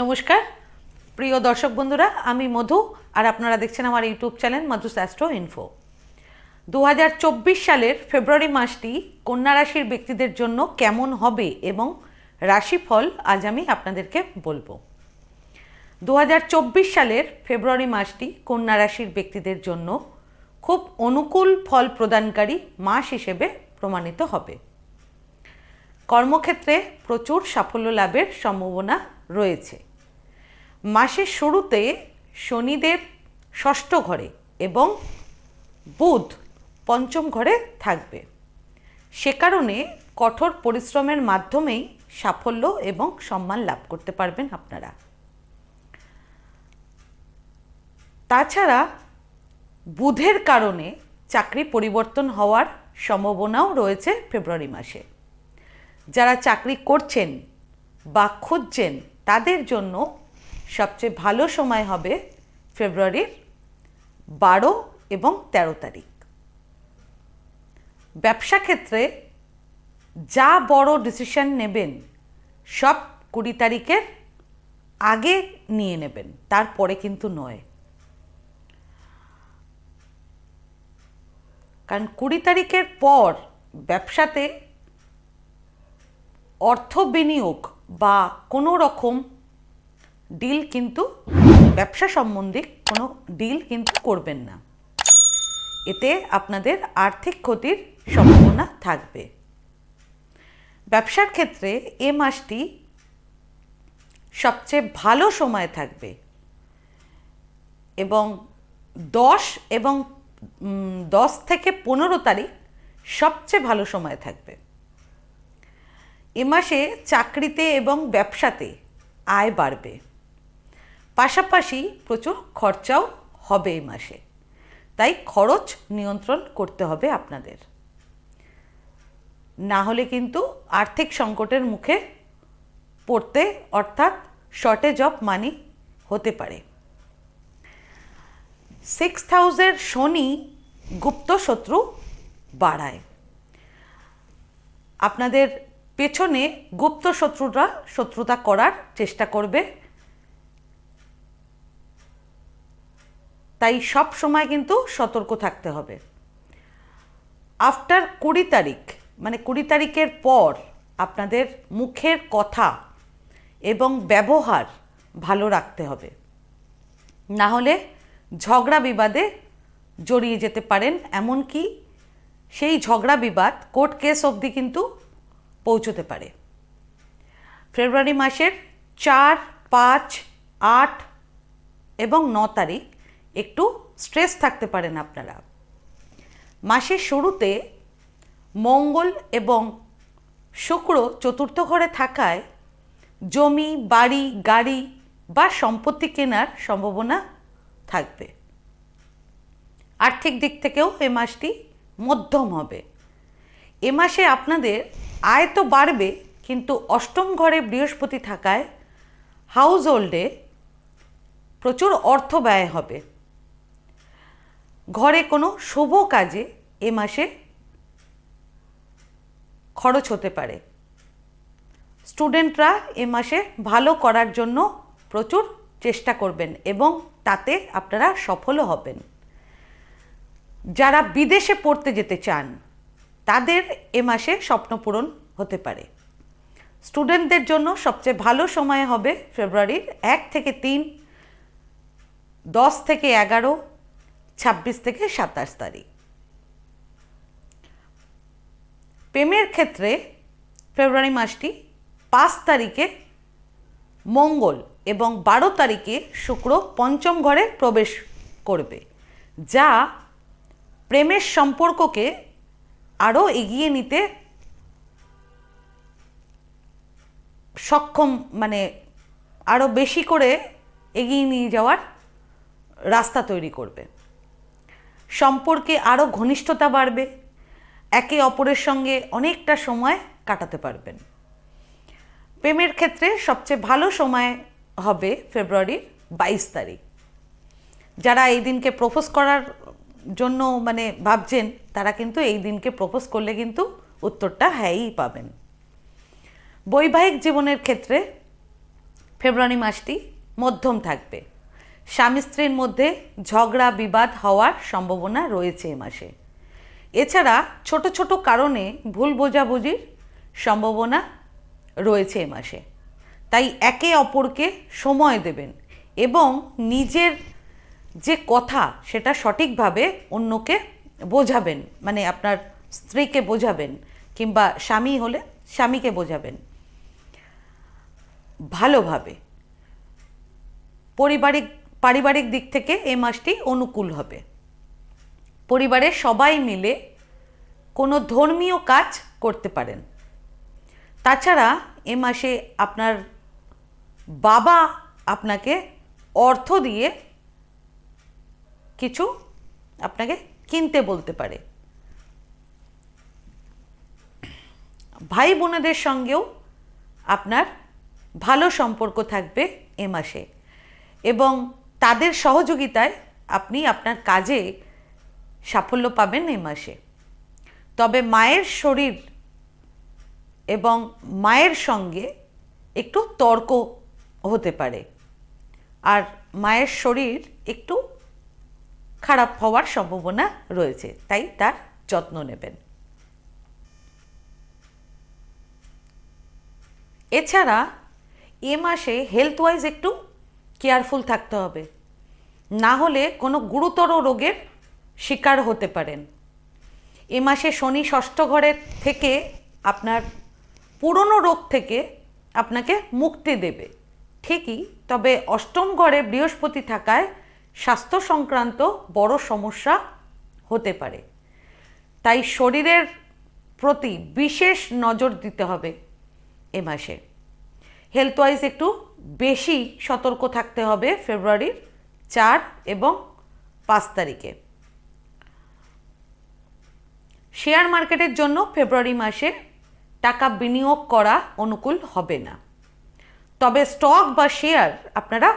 নমস্কার। প্রিয় দর্শক বন্ধুরা, আমি মধু আর আপনারা দেখছেন আমার YouTube channel Madhu astro info. দু হাজার চব্বিশ সালের ফেব্রুয়ারি মাসটি কন্যা রাশির ব্যক্তিদের জন্য কেমন হবে এবং রাশিফল আজ আমি আপনাদেরকে বলব। দু হাজার চব্বিশ সালের ফেব্রুয়ারি মাসটি কন্যা রাশির ব্যক্তিদের জন্য খুব অনুকূল ফল প্রদানকারী মাস হিসেবে প্রমাণিত হবে। কর্মক্ষেত্রে প্রচুর সাফল্য লাভের সম্ভাবনা রয়েছে। মাসের শুরুতে শনিদেব ষষ্ঠ ঘরে এবং বুধ পঞ্চম ঘরে থাকবে। সে কারণে কঠোর পরিশ্রমের মাধ্যমেই সাফল্য এবং সম্মান লাভ করতে পারবেন আপনারা। তাছাড়া বুধের কারণে চাকরি পরিবর্তন হওয়ার সম্ভাবনাও রয়েছে ফেব্রুয়ারি মাসে। যারা চাকরি করছেন বা খুঁজছেন তাদের জন্য সবচেয়ে ভালো সময় হবে ফেব্রুয়ারির বারো এবং তেরো তারিখ। ব্যবসা ক্ষেত্রে যা বড় ডিসিশন নেবেন, সব কুড়ি তারিখের আগে নিয়ে নেবেন, তারপরে কিন্তু নয়। কারণ কুড়ি তারিখের পর ব্যবসাতে অর্থ বিনিয়োগ বা কোনো রকম ডিল কিন্তু ব্যবসা সম্বন্ধে কোনো ডিল কিন্তু করবেন না। এতে আপনাদের আর্থিক ক্ষতির সম্ভাবনা থাকবে। ব্যবসার ক্ষেত্রে এ মাসটি সবচেয়ে ভালো সময় থাকবে এবং দশ এবং দশ থেকে পনেরো তারিখ সবচেয়ে ভালো সময় থাকবে। এ মাসে চাকরিতে এবং ব্যবসাতে আয় বাড়বে। পাশাপাশি প্রচুর খরচাও হবে এই মাসে। তাই খরচ নিয়ন্ত্রণ করতে হবে আপনাদের। না হলে কিন্তু আর্থিক সংকটের মুখে পড়তে অর্থাৎ শর্টেজ অফ মানি হতে পারে। সিক্স হাউসের শনি গুপ্ত শত্রু বাড়ায়। আপনাদের পেছনে গুপ্ত শত্রুরা শত্রুতা করার চেষ্টা করবে। তাই সব সময় কিন্তু সতর্ক থাকতে হবে। আফটার কুড়ি তারিখ মানে কুড়ি তারিখের পর আপনাদের মুখের কথা এবং ব্যবহার ভালো রাখতে হবে। না হলে ঝগড়া বিবাদে জড়িয়ে যেতে পারেন এমনকি সেই ঝগড়া বিবাদ কোর্ট কেস অবধি কিন্তু পৌঁছতে পারে। ফেব্রুয়ারি মাসের চার, পাঁচ, আট এবং ন তারিখ একটু স্ট্রেস থাকতে পারেন আপনারা। মাসের শুরুতে মঙ্গল এবং শুক্র চতুর্থ ঘরে থাকায় জমি, বাড়ি, গাড়ি বা সম্পত্তি কেনার সম্ভাবনা থাকবে। আর্থিক দিক থেকেও এ মাসটি মধ্যম হবে। এ মাসে আপনাদের আয় তো বাড়বে, কিন্তু অষ্টম ঘরে বৃহস্পতি থাকায় হাউস হোল্ডে প্রচুর অর্থ ব্যয় হবে। ঘরে কোনো শুভ কাজে এ মাসে খরচ হতে পারে। স্টুডেন্টরা এ মাসে ভালো করার জন্য প্রচুর চেষ্টা করবেন এবং তাতে আপনারা সফলও হবেন। যারা বিদেশে পড়তে যেতে চান তাদের এ মাসে স্বপ্ন পূরণ হতে পারে। স্টুডেন্টদের জন্য সবচেয়ে ভালো সময় হবে ফেব্রুয়ারির এক থেকে তিন, দশ থেকে এগারো, ছাব্বিশ থেকে সাতাশ তারিখ। প্রেমের ক্ষেত্রে ফেব্রুয়ারি মাসটি পাঁচ তারিখে মঙ্গল এবং বারো তারিখে শুক্র পঞ্চম ঘরে প্রবেশ করবে, যা প্রেমের সম্পর্ককে আরও এগিয়ে নিতে সক্ষম মানে আরও বেশি করে এগিয়ে নিয়ে যাওয়ার রাস্তা তৈরি করবে। সম্পর্কে আরও ঘনিষ্ঠতা বাড়বে। একে অপরের সঙ্গে অনেকটা সময় কাটাতে পারবেন। প্রেমের ক্ষেত্রে সবচেয়ে ভালো সময় হবে ফেব্রুয়ারির বাইশ তারিখ। যারা এই দিনকে প্রপোজ করার জন্য মানে ভাবছেন, তারা কিন্তু এই দিনকে প্রপোজ করলে কিন্তু উত্তরটা হ্যাঁই পাবেন। বৈবাহিক জীবনের ক্ষেত্রে ফেব্রুয়ারি মাসটি মধ্যম থাকবে। স্বামী স্ত্রীর মধ্যে ঝগড়া, বিবাদ হওয়ার সম্ভাবনা রয়েছে এ মাসে। এছাড়া ছোট ছোট কারণে ভুল বোঝাবুঝির সম্ভাবনা রয়েছে এ মাসে। তাই একে অপরকে সময় দেবেন এবং নিজের যে কথা সেটা সঠিকভাবে অন্যকে বোঝাবেন মানে আপনার স্ত্রীকে বোঝাবেন কিংবা স্বামী হলে স্বামীকে বোঝাবেন। ভালোভাবে। পারিবারিক পারিবারিক দিক থেকে এই মাসটি অনুকূল হবে। পরিবারের সবাই মিলে কোনো ধর্মীয় কাজ করতে পারেন। তাছাড়া এ মাসে আপনার বাবা আপনাকে অর্থ দিয়ে কিছু আপনাকে কিনতে বলতে পারে। ভাই বোনেদের সঙ্গেও আপনার ভালো সম্পর্ক থাকবে এ মাসে এবং তাদের সহযোগিতায় আপনি আপনার কাজে সাফল্য পাবেন এ মাসে। তবে মায়ের শরীর এবং মায়ের সঙ্গে একটু তর্ক হতে পারে। আর মায়ের শরীর একটু খারাপ হওয়ার সম্ভাবনা রয়েছে, তাই তার যত্ন নেবেন। এছাড়া এ মাসে হেলথ ওয়াইজ একটু কেয়ারফুল থাকতে হবে। না হলে কোনো গুরুতর রোগের শিকার হতে পারেন। এ মাসে শনি ষষ্ঠ ঘরের থেকে আপনার পুরনো রোগ থেকে আপনাকে মুক্তি দেবে। ঠিকই, তবে অষ্টম ঘরে বৃহস্পতি থাকায় স্বাস্থ্য সংক্রান্ত বড় সমস্যা হতে পারে। তাই শরীরের প্রতি বিশেষ নজর দিতে হবে এ মাসে। হেলথ ওয়াইজ একটু বেশি সতর্ক থাকতে হবে ফেব্রুয়ারির চার এবং পাঁচ তারিখে। শেয়ার মার্কেটের জন্য ফেব্রুয়ারি মাসে টাকা বিনিয়োগ করা অনুকূল হবে না। তবে স্টক বা শেয়ার আপনারা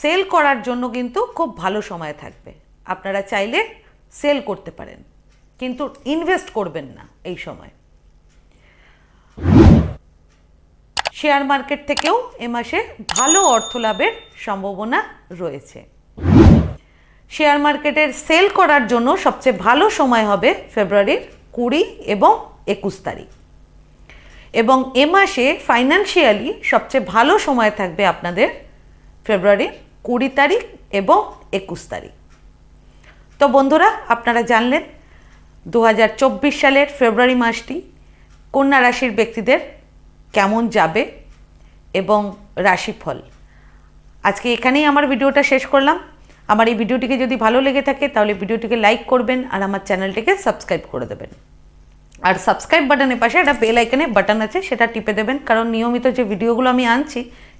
সেল করার জন্য কিন্তু খুব ভালো সময় থাকবে। আপনারা চাইলে সেল করতে পারেন, কিন্তু ইনভেস্ট করবেন না এই সময়। শেয়ার মার্কেট থেকেও এ মাসে ভালো অর্থ লাভের সম্ভাবনা রয়েছে। শেয়ার মার্কেটের সেল করার জন্য সবচেয়ে ভালো সময় হবে ফেব্রুয়ারির কুড়ি এবং একুশ তারিখ। এবং এ মাসে ফাইন্যান্সিয়ালি সবচেয়ে ভালো সময় থাকবে আপনাদের ফেব্রুয়ারির কুড়ি তারিখ এবং একুশ তারিখ। তো বন্ধুরা, আপনারা জানলেন দু হাজার চব্বিশ সালের ফেব্রুয়ারি মাসটি কন্যা রাশির ব্যক্তিদের কেমন যাবে এবং রাশিফল। আজকে এখানেই আমার ভিডিওটা শেষ করলাম। আমার এই ভিডিওটিকে যদি ভালো লেগে থাকে, তাহলে ভিডিওটিকে লাইক করবেন আর আমার চ্যানেলটিকে সাবস্ক্রাইব করে দেবেন। আর সাবস্ক্রাইব বাটনের পাশে একটা বেল আইকনে বাটন আছে, সেটা টিপে দেবেন। কারণ নিয়মিত যে ভিডিওগুলো আমি আনছি